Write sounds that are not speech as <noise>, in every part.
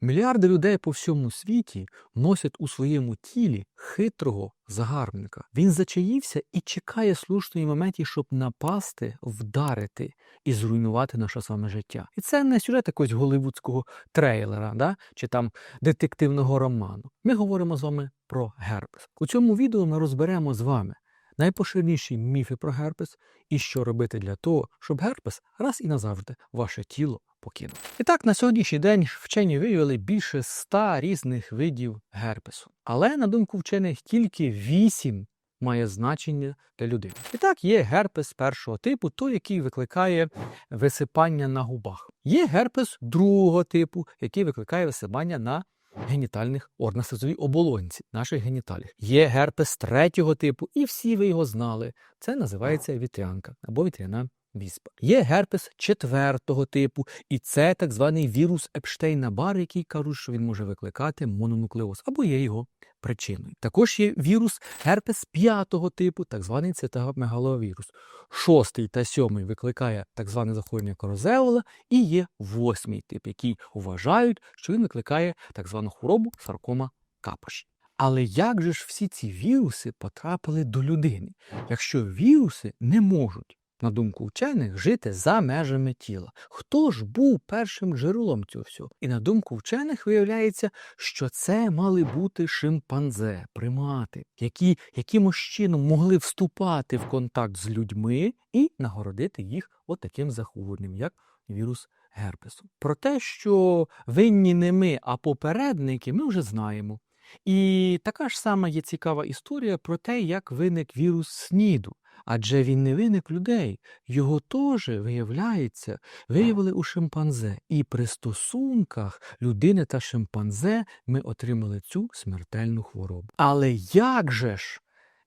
Мільярди людей по всьому світі носять у своєму тілі хитрого загарбника. Він зачаївся і чекає слушної моменті, щоб напасти, вдарити і зруйнувати наше саме життя. І це не сюжет якогось голливудського трейлера, да? чи там детективного роману. Ми говоримо з вами про герпес. У цьому відео ми розберемо з вами найпоширеніші міфи про герпес і що робити для того, щоб герпес раз і назавжди ваше тіло покинув. І так, на сьогоднішній день вчені виявили більше ста різних видів герпесу. Але, на думку вчених, тільки вісім має значення для людини. І так, є герпес першого типу, той, який викликає висипання на губах. Є герпес другого типу, який викликає висипання на генітальних органах оболонці, наших геніталіях. Є герпес третього типу, і всі ви його знали. Це називається вітрянка або вітряна віспа. Є герпес четвертого типу, і це так званий вірус Епштейна Бар, який кажуть, що він може викликати мононуклеоз, або є його причиною. Також є вірус герпес п'ятого типу, так званий цитомегаловірус. Шостий та сьомий викликає так зване захворювання корозеола, і є восьмий тип, який вважають, що він викликає так звану хворобу саркома капоші. Але як же ж всі ці віруси потрапили до людини, якщо віруси не можуть на думку вчених, жити за межами тіла. Хто ж був першим джерелом цього всього? І на думку вчених виявляється, що це мали бути шимпанзе, примати, які якимось чином могли вступати в контакт з людьми і нагородити їх отаким захворюванням, як вірус герпесу. Про те, що винні не ми, а попередники, ми вже знаємо. І така ж сама є цікава історія про те, як виник вірус СНІДу. Адже він не виник людей, його теж, виявляється, виявили у шимпанзе. І при стосунках людини та шимпанзе ми отримали цю смертельну хворобу. Але як же ж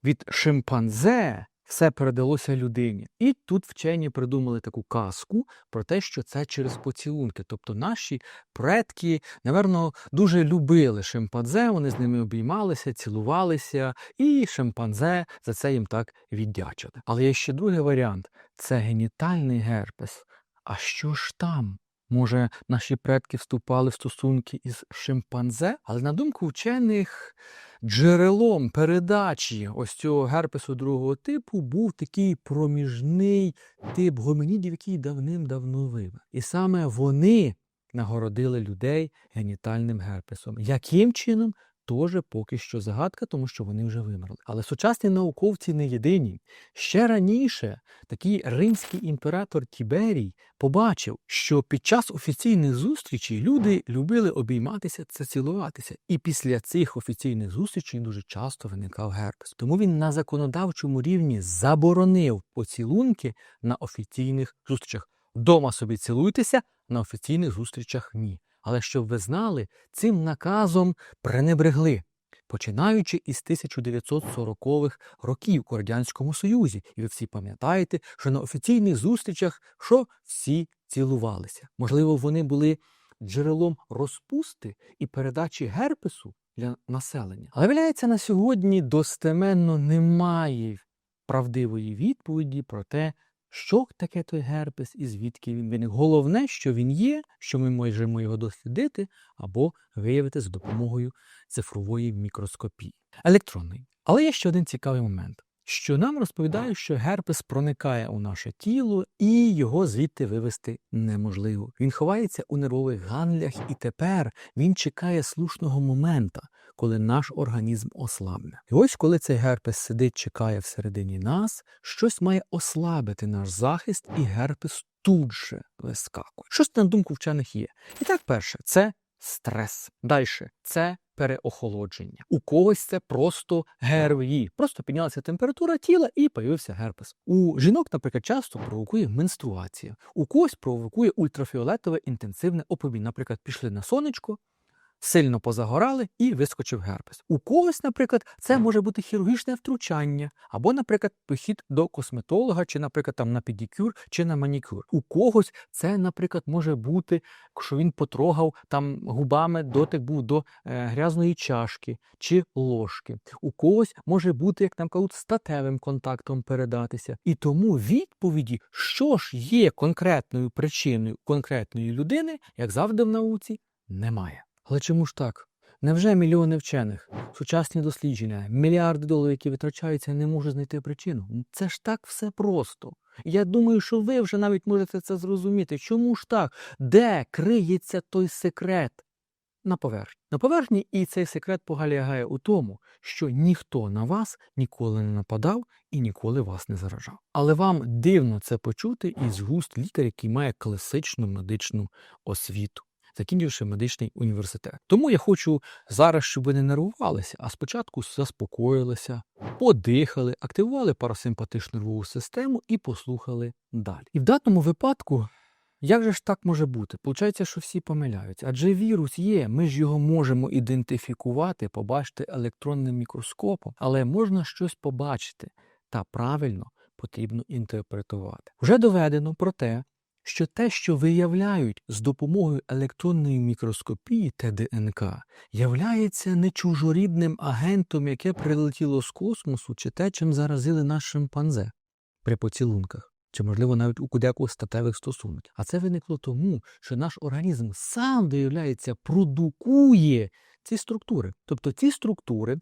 від шимпанзе все передалося людині. І тут вчені придумали таку казку про те, що це через поцілунки. Тобто наші предки, напевно, дуже любили шимпанзе, вони з ними обіймалися, цілувалися, і шимпанзе за це їм так віддячили. Але є ще другий варіант це генітальний герпес. А що ж там? Може, наші предки вступали в стосунки із шимпанзе, але на думку вчених, джерелом передачі ось цього герпесу другого типу був такий проміжний тип гомінідів, який давним-давно вимер. І саме вони нагородили людей генітальним герпесом. Яким чином? Теж поки що загадка, тому що вони вже вимерли. Але сучасні науковці не єдині. Ще раніше такий римський імператор Тіберій побачив, що під час офіційних зустрічей люди любили обійматися та цілуватися. І після цих офіційних зустрічей дуже часто виникав герпес. Тому він на законодавчому рівні заборонив поцілунки на офіційних зустрічах. Дома собі цілуйтеся, на офіційних зустрічах ні. Але щоб ви знали, цим наказом пренебрегли, починаючи із 1940-х років у Радянському Союзі. І ви всі пам'ятаєте, що на офіційних зустрічах що всі цілувалися. Можливо, вони були джерелом розпусти і передачі герпесу для населення. Але виявляється, на сьогодні достеменно немає правдивої відповіді про те, що таке той герпес і звідки він виник? Головне, що він є, що ми можемо його дослідити або виявити за допомогою цифрової мікроскопії електронної. Але є ще один цікавий момент. Що нам розповідають, що герпес проникає у наше тіло і його звідти вивести неможливо. Він ховається у нервових ганглях, і тепер він чекає слушного момента, коли наш організм ослабне. І ось коли цей герпес сидить, чекає всередині нас, щось має ослабити наш захист, і герпес тут же вискакує. Щось на думку вчених є. І так, перше, це стрес. Далі це переохолодження. У когось це просто ГРВІ. Просто піднялася температура тіла і появився герпес. У жінок, наприклад, часто провокує менструація. У когось провокує ультрафіолетове інтенсивне опромінь. Наприклад, пішли на сонечко, сильно позагорали і вискочив герпес. У когось, наприклад, це може бути хірургічне втручання, або, наприклад, похід до косметолога, чи, наприклад, там на педикюр чи на манікюр. У когось це, наприклад, може бути, що він потрогав там губами дотик був до е, грязної чашки чи ложки. У когось може бути, як нам кажуть, статевим контактом передатися. І тому відповіді, що ж є конкретною причиною конкретної людини, як завжди в науці, немає. Але чому ж так? Невже мільйони вчених, сучасні дослідження, мільярди доларів, які витрачаються, не можуть знайти причину? Це ж так все просто. Я думаю, що ви вже навіть можете це зрозуміти. Чому ж так? Де криється той секрет? На поверхні. На поверхні і цей секрет полягає у тому, що ніхто на вас ніколи не нападав і ніколи вас не заражав. Але вам дивно це почути із густ лікаря, який має класичну медичну освіту, закінчивши медичний університет. Тому я хочу зараз, щоб ви не нервувалися, а спочатку заспокоїлися, подихали, активували парасимпатичну нервову систему і послухали далі. І в даному випадку. Як же ж так може бути? Получається, що всі помиляються. Адже вірус є, ми ж його можемо ідентифікувати, побачити електронним мікроскопом, але можна щось побачити та правильно потрібно інтерпретувати. Вже доведено про те, що те, що виявляють з допомогою електронної мікроскопії та ДНК, являється не чужорідним агентом, яке прилетіло з космосу, чи те, чим заразили наш шимпанзе при поцілунках чи, можливо, навіть у кудекого статевих стосунків. А це виникло тому, що наш організм сам, виявляється, продукує ці структури. Тобто ці структури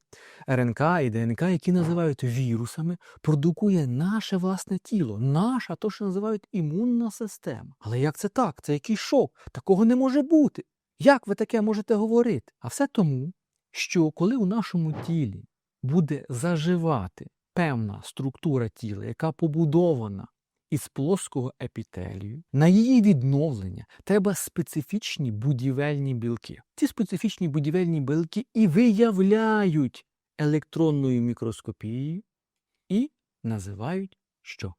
РНК і ДНК, які називають вірусами, продукує наше власне тіло, наша, то, що називають імунна система. Але як це так? Це якийсь шок. Такого не може бути. Як ви таке можете говорити? А все тому, що коли у нашому тілі буде заживати певна структура тіла, яка побудована із плоского епітелію. На її відновлення треба специфічні будівельні білки. Ці специфічні будівельні білки і виявляють електронною мікроскопією і називають що?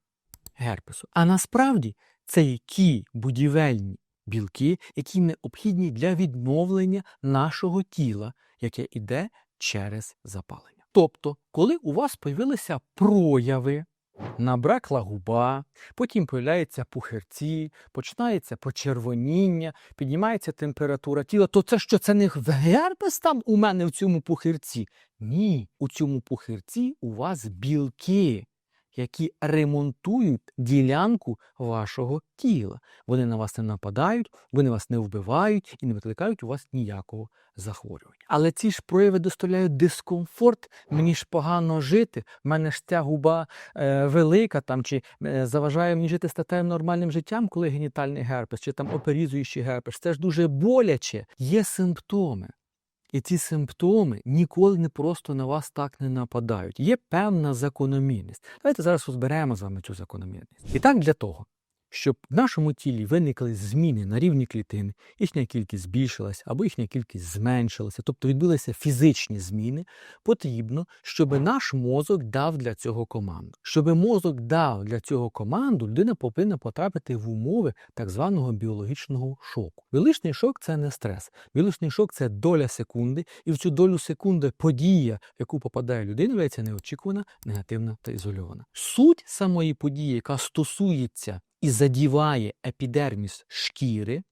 Герпесом. А насправді це ті будівельні білки, які необхідні для відновлення нашого тіла, яке йде через запалення. Тобто, коли у вас появилися прояви Набракла губа, потім появляються пухирці, починається почервоніння, піднімається температура тіла. То це що це не герпес там у мене в цьому пухирці? Ні, у цьому пухирці у вас білки, які ремонтують ділянку вашого тіла. Вони на вас не нападають, вони вас не вбивають і не викликають у вас ніякого захворювання. Але ці ж прояви доставляють дискомфорт, мені ж погано жити, в мене ж ця губа е, велика там, чи е, заважає мені жити статевим нормальним життям, коли генітальний герпес, чи там оперізуючий герпес. Це ж дуже боляче. Є симптоми. І ці симптоми ніколи не просто на вас так не нападають. Є певна закономірність. Давайте зараз розберемо з вами цю закономірність. І так для того, щоб в нашому тілі виникли зміни на рівні клітин, їхня кількість збільшилася або їхня кількість зменшилася, тобто відбулися фізичні зміни, потрібно, щоб наш мозок дав для цього команду. Щоб мозок дав для цього команду, людина повинна потрапити в умови так званого біологічного шоку. Біологічний шок це не стрес. Біологічний шок це доля секунди, і в цю долю секунди подія, в яку попадає людина, виявляється неочікувана, негативна та ізольована. Суть самої події, яка стосується і задіває епідерміс шкіри,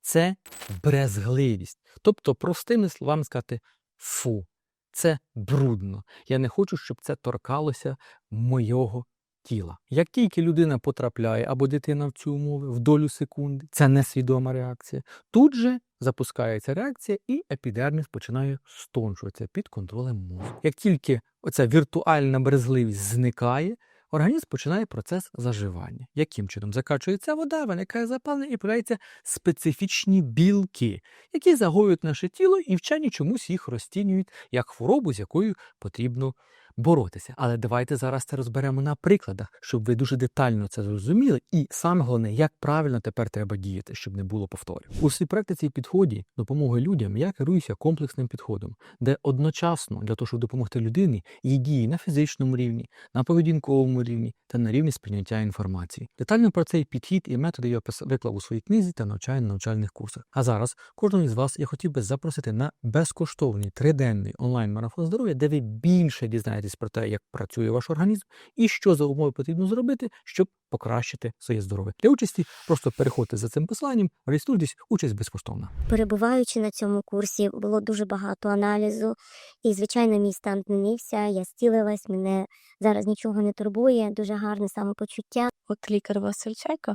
це брезгливість. Тобто, простими словами сказати, фу, це брудно. Я не хочу, щоб це торкалося мого тіла. Як тільки людина потрапляє або дитина в цю умови в долю секунди, це несвідома реакція. Тут же запускається реакція, і епідерміс починає стончуватися під контролем мозку. Як тільки оця віртуальна брезгливість зникає, організм починає процес заживання. Яким чином закачується вода, виникає запалення і появляються специфічні білки, які загоюють наше тіло, і вчені чомусь їх розцінюють як хворобу, з якою потрібно боротися. Але давайте зараз це розберемо на прикладах, щоб ви дуже детально це зрозуміли. І саме головне, як правильно тепер треба діяти, щоб не було повторів. У своїй практиці і підході допомоги людям я керуюся комплексним підходом, де одночасно для того, щоб допомогти людині, є дії на фізичному рівні, на поведінковому рівні та на рівні сприйняття інформації. Детально про цей підхід і методи я виклав у своїй книзі та навчаю на навчальних курсах. А зараз кожного із вас я хотів би запросити на безкоштовний триденний онлайн-марафон здоров'я, де ви більше дізнаєтесь про те, як працює ваш організм і що за умови потрібно зробити, щоб покращити своє здоров'я. Для участі просто переходьте за цим посиланням, реєструйтесь, участь безкоштовна. Перебуваючи на цьому курсі, було дуже багато аналізу, і, звичайно, мій стан змінився, я зцілилась, мене зараз нічого не турбує, дуже гарне самопочуття. От лікар Васильчайко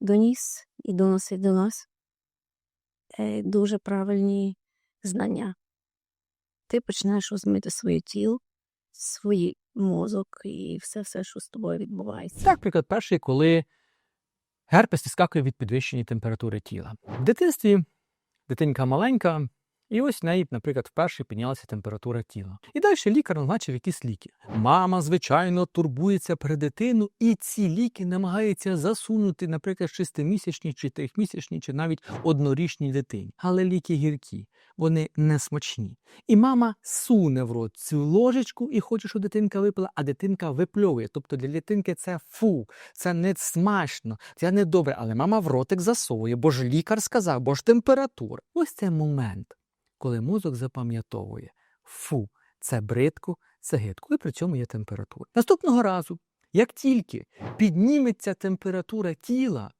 доніс і доносить до нас е, дуже правильні знання. Ти починаєш розуміти своє тіло, свій мозок і все, все, що з тобою відбувається. Так, приклад перший, коли герпес відскакує від підвищення температури тіла. В дитинстві дитинка маленька, і ось в неї, наприклад, вперше піднялася температура тіла. І далі лікар назначив якісь ліки. Мама, звичайно, турбується про дитину, і ці ліки намагається засунути, наприклад, шестимісячній, чи трьохмісячній, чи навіть однорічній дитині. Але ліки гіркі, вони не смачні. І мама суне в рот цю ложечку і хоче, щоб дитинка випила, а дитинка випльовує. Тобто для дитинки це фу, це не смачно, це не добре. Але мама в ротик засовує, бо ж лікар сказав, бо ж температура. Ось це момент, коли мозок запам'ятовує фу, це бридко, це гидко, і при цьому є температура. Наступного разу, як тільки підніметься температура тіла,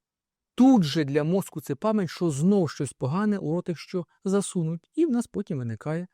тут же для мозку це пам'ять, що знов щось погане у ротик що засунуть, і в нас потім виникає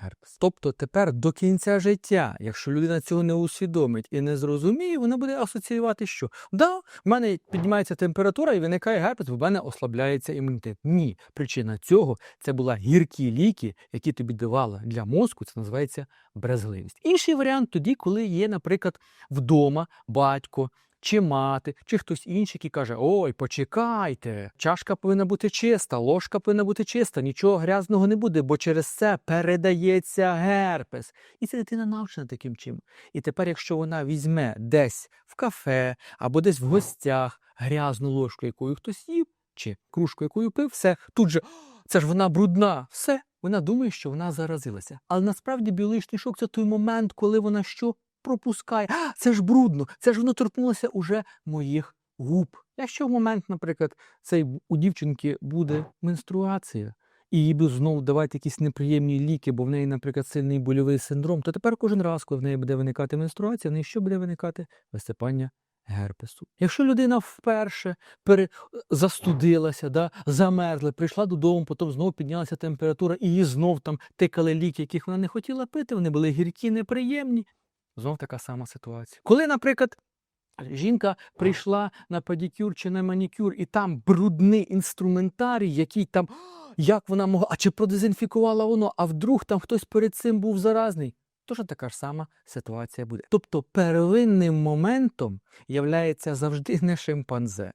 герпес. Тобто тепер до кінця життя, якщо людина цього не усвідомить і не зрозуміє, вона буде асоціювати, що да, в мене піднімається температура і виникає герпес, в мене ослабляється імунітет. Ні, причина цього це була гіркі ліки, які тобі давала для мозку. Це називається брезгливість. Інший варіант тоді, коли є, наприклад, вдома батько. Чи мати, чи хтось інший, який каже: Ой, почекайте, чашка повинна бути чиста, ложка повинна бути чиста, нічого грязного не буде, бо через це передається герпес. І ця дитина навчена таким чином. І тепер, якщо вона візьме десь в кафе або десь в гостях грязну ложку, якою хтось їв, чи кружку, якою пив, все тут же це ж вона брудна, все. Вона думає, що вона заразилася. Але насправді біологічний шок це той момент, коли вона що пропускає. А, це ж брудно, це ж воно торкнулося уже моїх губ. Якщо в момент, наприклад, цей у дівчинки буде менструація, і їй би знову давати якісь неприємні ліки, бо в неї, наприклад, сильний больовий синдром, то тепер кожен раз, коли в неї буде виникати менструація, в неї що буде виникати? Висипання герпесу. Якщо людина вперше пере... застудилася, да, замерзла, прийшла додому, потім знову піднялася температура, і їй знов там тикали ліки, яких вона не хотіла пити, вони були гіркі, неприємні. Знов така сама ситуація. Коли, наприклад, жінка прийшла на педикюр чи на манікюр, і там брудний інструментарій, який там, як вона могла, а чи продезінфікувала воно, а вдруг там хтось перед цим був заразний. Тож така ж сама ситуація буде. Тобто первинним моментом являється завжди <laughs> не шимпанзе,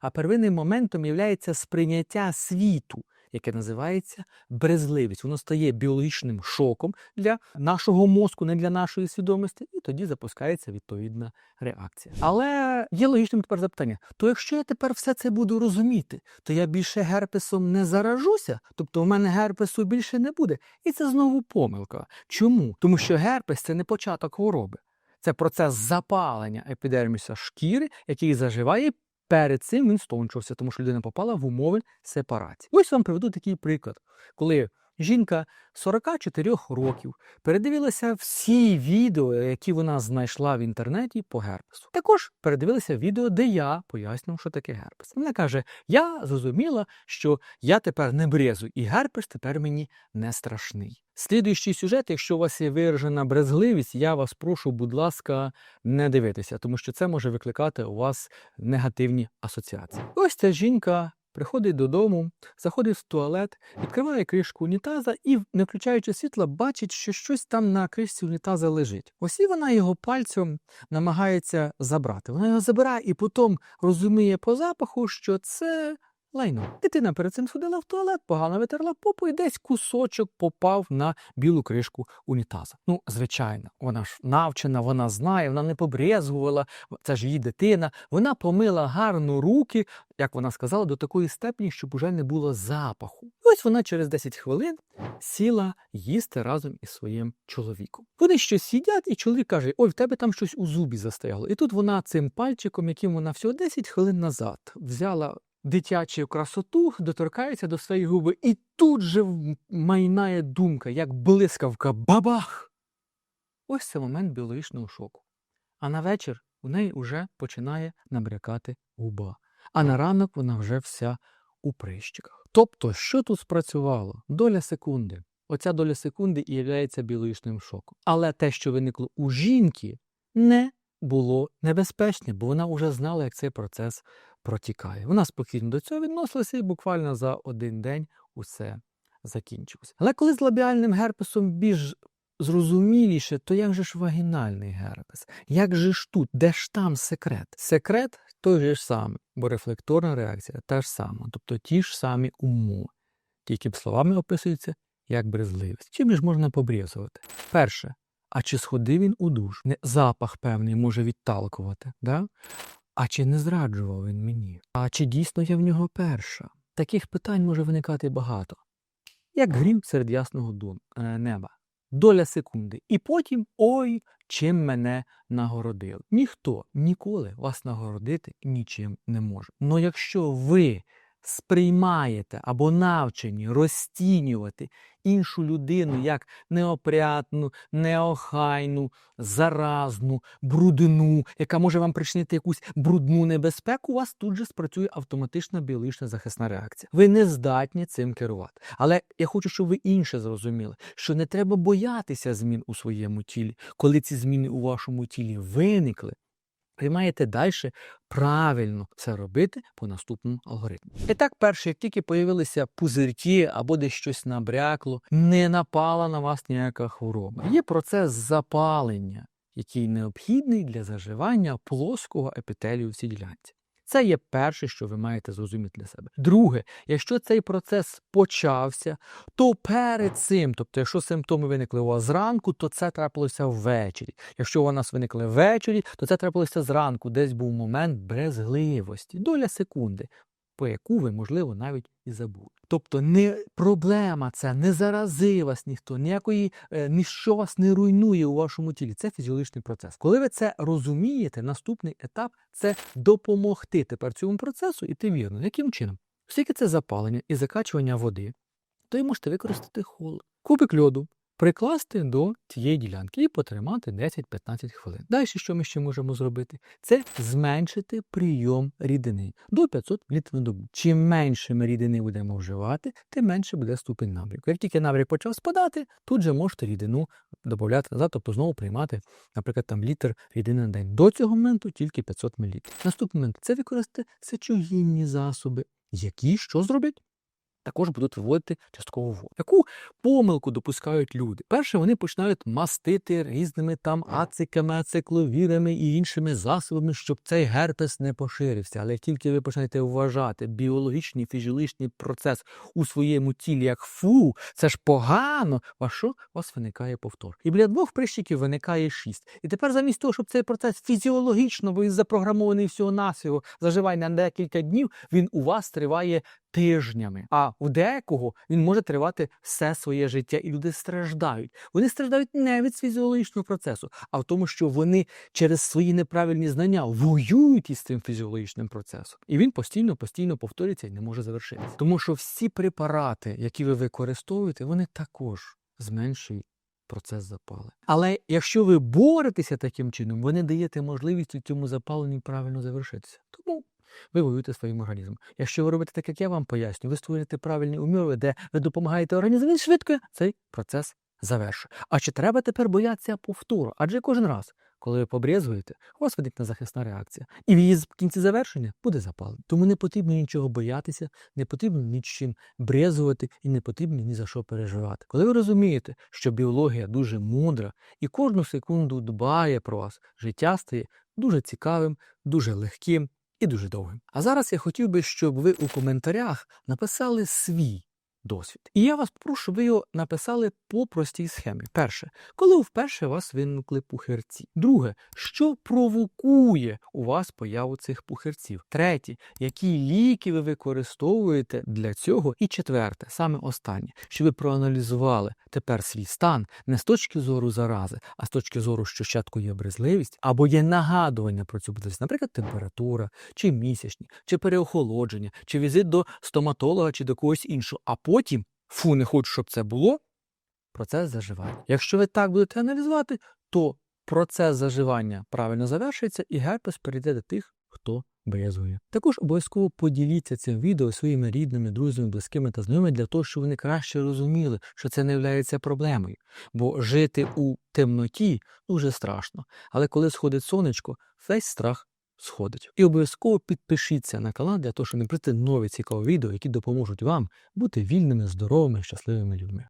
а первинним моментом являється сприйняття світу, яке називається брезливість. Воно стає біологічним шоком для нашого мозку, не для нашої свідомості, і тоді запускається відповідна реакція. Але є логічним тепер запитання: то якщо я тепер все це буду розуміти, то я більше герпесом не заражуся, тобто в мене герпесу більше не буде. І це знову помилка. Чому? Тому що герпес це не початок хвороби. Це процес запалення епідерміса шкіри, який заживає. Перед цим він стончився, тому що людина попала в умови сепарації. Ось вам приведу такий приклад, коли жінка 44 років передивилася всі відео, які вона знайшла в інтернеті по герпесу. Також передивилася відео, де я пояснював, що таке герпес. Вона каже: Я зрозуміла, що я тепер не брезу, і герпес тепер мені не страшний. Слідуючий сюжет, якщо у вас є виражена брезгливість, я вас прошу, будь ласка, не дивитися, тому що це може викликати у вас негативні асоціації. Ось ця жінка приходить додому, заходить в туалет, відкриває кришку унітаза і, не включаючи світла, бачить, що щось там на кришці унітаза лежить. Ось і вона його пальцем намагається забрати. Вона його забирає і потім розуміє по запаху, що це. Лайно. Дитина перед цим сходила в туалет, погано витерла попу і десь кусочок попав на білу кришку унітаза. Ну, звичайно, вона ж навчена, вона знає, вона не побрезгувала, це ж її дитина. Вона помила гарно руки, як вона сказала, до такої степені, щоб уже не було запаху. І ось вона через 10 хвилин сіла їсти разом із своїм чоловіком. Вони щось їдять, і чоловік каже: Ой, в тебе там щось у зубі застояло. І тут вона цим пальчиком, яким вона всього 10 хвилин назад взяла дитячу красоту, доторкається до своєї губи, і тут же майнає думка, як блискавка, бабах! Ось це момент біологічного шоку. А на вечір у неї вже починає набрякати губа. А на ранок вона вже вся у прищиках. Тобто, що тут спрацювало? Доля секунди. Оця доля секунди і є біологічним шоком. Але те, що виникло у жінки, не було небезпечне, бо вона вже знала, як цей процес протікає. Вона спокійно до цього відносилася і буквально за один день усе закінчилося. Але коли з лабіальним герпесом більш зрозуміліше, то як же ж вагінальний герпес? Як же ж тут? Де ж там секрет? Секрет той же ж самий, бо рефлекторна реакція та ж сама, тобто ті ж самі умови, тільки б словами описується як брезливість. Чим ж можна побрізувати? Перше, а чи сходив він у душ? Не запах певний може відталкувати, да? А чи не зраджував він мені? А чи дійсно я в нього перша? Таких питань може виникати багато. Як грім серед ясного дум, е, неба. Доля секунди. І потім ой, чим мене нагородили. Ніхто ніколи вас нагородити нічим не може. Но якщо ви сприймаєте або навчені розцінювати іншу людину як неопрятну, неохайну, заразну, брудну, яка може вам причинити якусь брудну небезпеку, у вас тут же спрацює автоматична біологічна захисна реакція. Ви не здатні цим керувати. Але я хочу, щоб ви інше зрозуміли, що не треба боятися змін у своєму тілі, коли ці зміни у вашому тілі виникли. Ви маєте далі правильно це робити по наступному алгоритму. І так, перше, як тільки появилися пузирки або десь щось набрякло, не напала на вас ніяка хвороба. Є процес запалення, який необхідний для заживання плоского епітелію в цій ділянці. Це є перше, що ви маєте зрозуміти для себе. Друге, якщо цей процес почався, то перед цим, тобто, якщо симптоми виникли у вас зранку, то це трапилося ввечері. Якщо у нас виникли ввечері, то це трапилося зранку, десь був момент брезгливості, доля секунди, по яку ви, можливо, навіть і забули. Тобто не проблема це, не зарази вас ніхто, ніякої е, ніщо вас не руйнує у вашому тілі. Це фізіологічний процес. Коли ви це розумієте, наступний етап це допомогти тепер цьому процесу іти вірно. Яким чином? Оскільки це запалення і закачування води, то і можете використати холод. Кубик льоду прикласти до цієї ділянки і потримати 10-15 хвилин. Далі, що ми ще можемо зробити? Це зменшити прийом рідини до 500 мл на добу. Чим менше ми рідини будемо вживати, тим менше буде ступень набряку. Як тільки набряк почав спадати, тут же можете рідину додати назад, тобто знову приймати, наприклад, там літр рідини на день. До цього моменту тільки 500 мл. Наступний момент це використати сечогінні засоби, які що зроблять? Також будуть виводити частково воду. Яку помилку допускають люди? Перше, вони починають мастити різними там ациками, ацикловірами і іншими засобами, щоб цей герпес не поширився. Але як тільки ви почнете вважати біологічний фізіологічний процес у своєму тілі як фу, це ж погано. А що? У вас виникає повтор. І біля двох прищиків виникає шість. І тепер замість того, щоб цей процес фізіологічно, бо він запрограмований всього навсього заживає на декілька днів, він у вас триває тижнями. А у декого він може тривати все своє життя, і люди страждають. Вони страждають не від фізіологічного процесу, а в тому, що вони через свої неправильні знання воюють із цим фізіологічним процесом. І він постійно, постійно повторюється і не може завершитися. Тому що всі препарати, які ви використовуєте, вони також зменшують. Процес запали. Але якщо ви боретеся таким чином, ви не даєте можливість цьому запаленню правильно завершитися. Тому ви воюєте своїм організмом. Якщо ви робите так, як я вам поясню, ви створюєте правильні умови, де ви допомагаєте організму, він швидко цей процес завершує. А чи треба тепер боятися повтору? Адже кожен раз, коли ви побрезгуєте, у вас виникне захисна реакція. І в її в кінці завершення буде запал. Тому не потрібно нічого боятися, не потрібно нічим брезгувати і не потрібно ні за що переживати. Коли ви розумієте, що біологія дуже мудра і кожну секунду дбає про вас, життя стає дуже цікавим, дуже легким і дуже довгим. А зараз я хотів би, щоб ви у коментарях написали свій досвід. І я вас прошу, ви його написали по простій схемі. Перше, коли вперше вас виникли пухирці. Друге, що провокує у вас появу цих пухирців. Третє, які ліки ви використовуєте для цього. І четверте, саме останнє, що ви проаналізували тепер свій стан не з точки зору зарази, а з точки зору, що спочатку є брезливість або є нагадування про цю брезливість, наприклад, температура, чи місячні, чи переохолодження, чи візит до стоматолога, чи до когось іншого. А потім, фу, не хочу, щоб це було. Процес заживання. Якщо ви так будете аналізувати, то процес заживання правильно завершується, і герпес перейде до тих, хто брезгує. Також обов'язково поділіться цим відео своїми рідними, друзями, близькими та знайомими для того, щоб вони краще розуміли, що це не є проблемою. Бо жити у темноті дуже страшно. Але коли сходить сонечко, весь страх сходить. І обов'язково підпишіться на канал для того, щоб не прийти нові цікаві відео, які допоможуть вам бути вільними, здоровими, щасливими людьми.